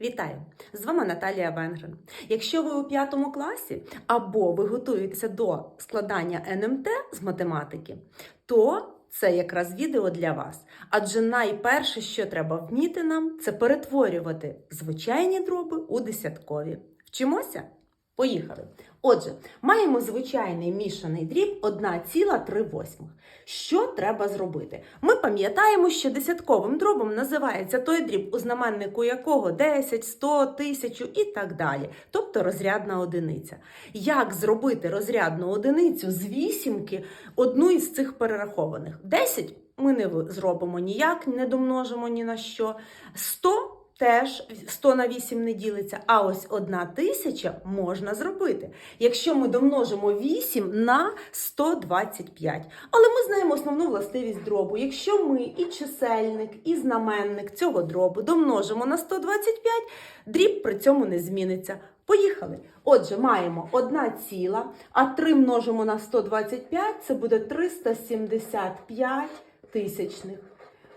Вітаю! З вами Наталія Венгрин. Якщо ви у п'ятому класі або ви готуєтеся до складання НМТ з математики, то це якраз відео для вас. Адже найперше, що треба вміти нам, це перетворювати звичайні дроби у десяткові. Вчимося? Поїхали. Отже, маємо звичайний мішаний дріб 1,3. Що треба зробити? Ми пам'ятаємо, що десятковим дробом називається той дріб, у знаменнику якого 10, 100, 1000 і так далі, тобто розрядна одиниця. Як зробити розрядну одиницю з вісімки одну із цих перерахованих? 10 ми не зробимо ніяк, не домножимо ні на що. 100 теж 100 на 8 не ділиться, а ось 1 тисяча можна зробити, якщо ми домножимо 8 на 125. Але ми знаємо основну властивість дробу. Якщо ми і чисельник, і знаменник цього дробу домножимо на 125, дріб при цьому не зміниться. Поїхали. Отже, маємо 1 ціла, а 3 множимо на 125, це буде 375 тисячних.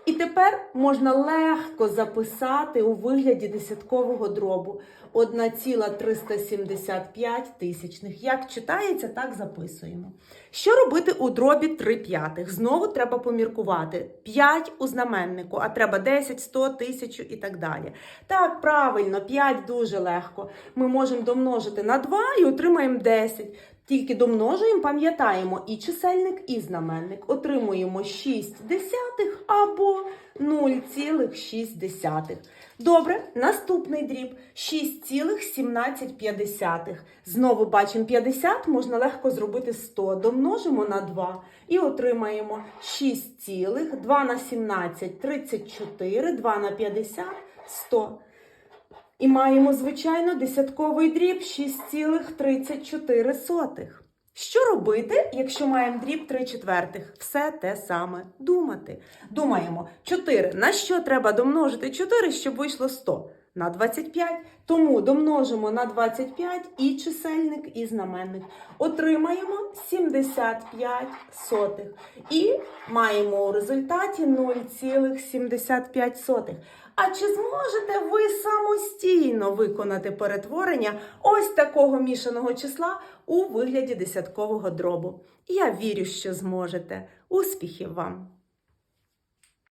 І тепер можна легко записати у вигляді десяткового дробу 1,375 тисячних. Як читається, так записуємо. Що робити у дробі 3 п'ятих? Знову треба поміркувати. 5 у знаменнику, а треба 10, 100, 1000 і так далі. Так, правильно, 5 дуже легко. Ми можемо домножити на 2 і отримаємо 10. Тільки домножуємо, пам'ятаємо і чисельник, і знаменник. Отримуємо 6 десятих або 0,6. Добре, наступний дріб 6,17. Знову бачимо 50, можна легко зробити 100. Домножимо на 2 і отримаємо 6, 2 на 17 – 34, 2 на 50 – 100. І маємо, звичайно, десятковий дріб 6,34. Що робити, якщо маємо дріб 3 четвертих? Все те саме. Думати. Думаємо, 4. На що треба домножити 4, щоб вийшло 100? На 25. Тому домножимо на 25 і чисельник, і знаменник. Отримаємо 75 сотих. І маємо у результаті 0,75. А чи зможете ви самостійно виконати перетворення ось такого мішаного числа у вигляді десяткового дробу? Я вірю, що зможете. Успіхів вам!